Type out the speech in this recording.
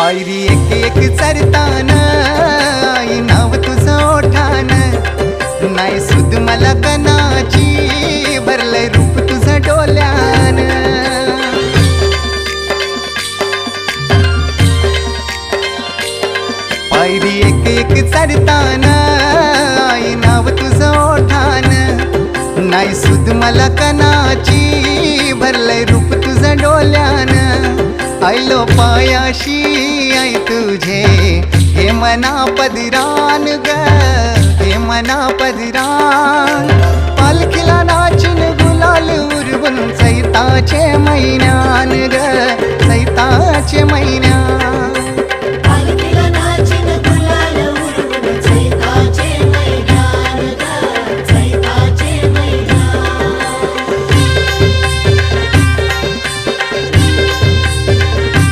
पायरी एक एक चरताना. आई नाव तुझं ओठान. नाही सुद मला कनाची भरलंय रूप तुझं डोल्यान. पायरी एक एक चढताना आई नाव तुझं ओठान. नाही सुद मला कनाची भरलंय रूप तुझं डोल्यान. आयलो पायाशी आई तुझे. हे मना पदरान ग हे मना पदरान. पालखीला नाचून गुलाल उरवून सैताचे मैनान ग सैताचे मैना